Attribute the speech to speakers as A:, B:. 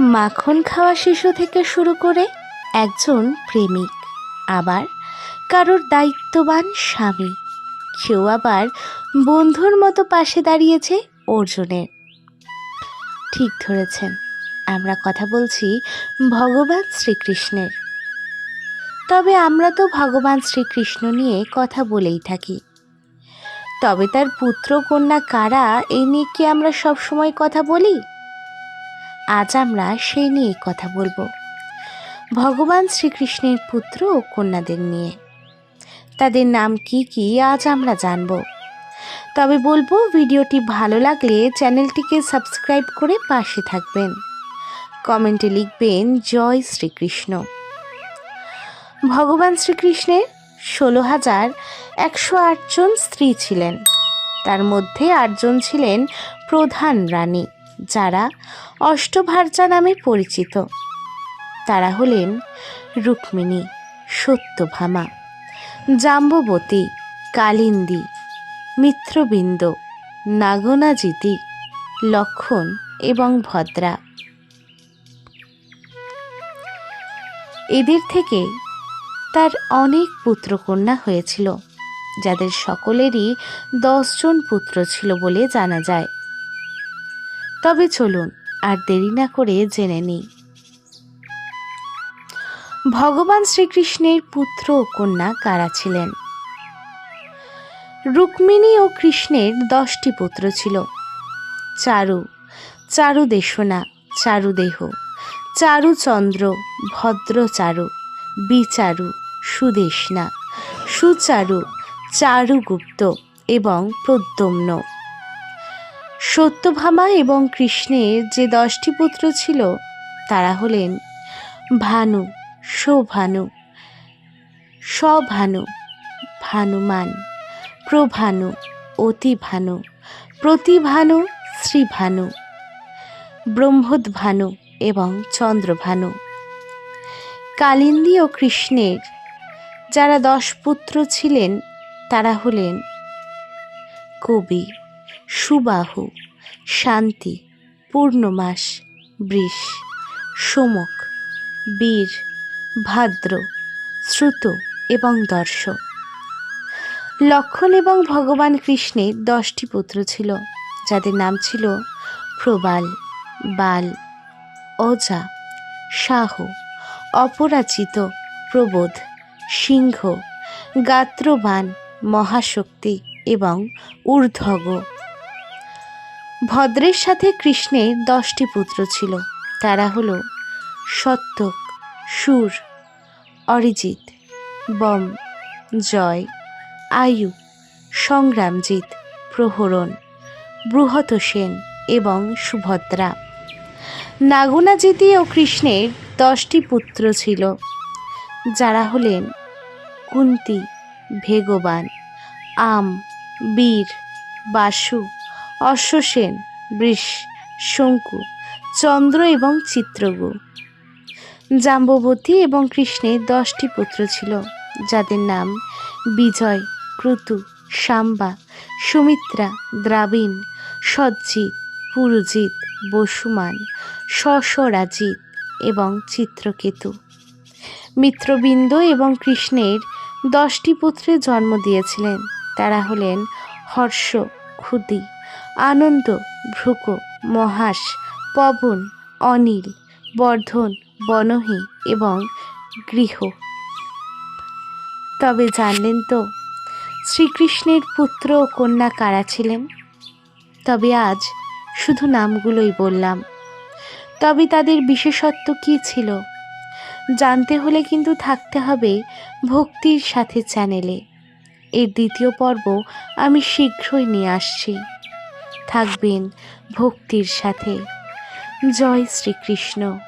A: মাখন খাওয়া শিশু থেকে শুরু করে একজন প্রেমিক, আবার কারোর দায়িত্ববান স্বামী। কেউ আবার বন্ধুর মতো পাশে দাঁড়িয়েছে অর্জুনের। ঠিক ধরেছেন, আমরা কথা বলছি ভগবান শ্রীকৃষ্ণের। তবে আমরা তো ভগবান শ্রীকৃষ্ণ নিয়ে কথা বলেই থাকি। তবে তার পুত্র কন্যা কারা এই নিয়ে কি আমরা সবসময় কথা বলি? আজ আমরা সেই নিয়ে কথা বলব। ভগবান শ্রীকৃষ্ণের পুত্র ও কন্যাদের নিয়ে। তাদের নাম কি কি আজ আমরা জানব। তবে বলব, ভিডিওটি ভালো লাগলে চ্যানেলটিকে সাবস্ক্রাইব করে পাশে থাকবেন। কমেন্টে লিখবেন, জয় শ্রীকৃষ্ণ। ভগবান শ্রীকৃষ্ণের ষোলো হাজার একশো আটজন স্ত্রী ছিলেন। তার মধ্যে আটজন ছিলেন প্রধান রানী। যারা অষ্টভার্যা নামে পরিচিত। তারা হলেন রুক্মিণী, সত্যভামা, জাম্ববতী, কালিন্দী, মিত্রবৃন্দ, নাগনাজিতি, লক্ষণ এবং ভদ্রা। এদের থেকে তার অনেক পুত্রকন্যা হয়েছিল, যাদের সকলেরই দশজন পুত্র ছিল বলে জানা যায়। তবে চলুন, আর দেরি না করে জেনে নিই। ভগবান শ্রীকৃষ্ণের পুত্র ও কন্যা কারা ছিলেন? রুক্মিণী ও কৃষ্ণের দশটি পুত্র ছিল। চারু চারু দেশনা চারুদেহ চারুচন্দ্র ভদ্রচারু বিচারু, সুদেশনা, সুচারু, চারুগুপ্ত এবং প্রদ্যম্ন। সত্যভামা এবং কৃষ্ণের যে দশটি পুত্র ছিল, তারা হলেন ভানু, শোভানু, স্বভানু, ভানুমান, প্রভানু, অতিভানু, প্রতিভানু, শ্রীভানু, ব্রহ্মোদ্ভানু এবং চন্দ্রভানু। কালিন্দী ও কৃষ্ণের যারা দশ পুত্র ছিলেন, তারা হলেন কবি। সুবাহু, শান্তি, পূর্ণমাস, বৃষ, সোমক, বীর, ভাদ্র, শ্রুত এবং দর্শ। লক্ষণ এবং ভগবান কৃষ্ণের দশটি পুত্র ছিল, যাদের নাম ছিল প্রবাল, বাল, অজা শাহ অপরাজিত, প্রবোধ, সিংহ, গাত্রবান, মহাশক্তি এবং ঊর্ধ্বগ। ভদ্রের সাথে কৃষ্ণের দশটি পুত্র ছিল। তারা হল সত্যক, সুর, অরিজিৎ, বম, জয়, আয়ু, সংগ্রামজিৎ, প্রহরণ বৃহত সেন এবং সুভদ্রা। নাগুনাজিতি ও কৃষ্ণের দশটি পুত্র ছিল। যারা হলেন কুন্তি, ভেগবান, আম, বীর, বাসু অশ্বসেন, বৃষ, শঙ্কু, চন্দ্র এবং চিত্রগু জাম্ববতী এবং কৃষ্ণের দশটি পুত্র ছিল, যাদের নাম বিজয়, ক্রুতু, সাম্বা, সুমিত্রা দ্রাবিণ সজ্জিৎ, পুরুজিৎ, বসুমান শশরাজিৎ এবং চিত্রকেতু। মিত্রবিন্দ এবং কৃষ্ণের দশটি পুত্রের জন্ম দিয়েছিলেন, তারা হলেন হর্ষ, ক্ষুদি আনন্দ, ভ্রুক, মহাস, পবন, অনিল, বর্ধন, বনহী এবং গৃহ। তবে জানলেন তো, শ্রীকৃষ্ণের পুত্র ও কন্যা কারা ছিলেন? তবে আজ শুধু নামগুলোই বললাম। তবে তাদের বিশেষত্ব কী ছিল? জানতে হলে কিন্তু থাকতে হবে ভক্তির সাথে চ্যানেলে। এর দ্বিতীয় পর্ব আমি শীঘ্রই নিয়ে আসছি। থাকবেন ভক্তির সাথে। জয় শ্রীকৃষ্ণ।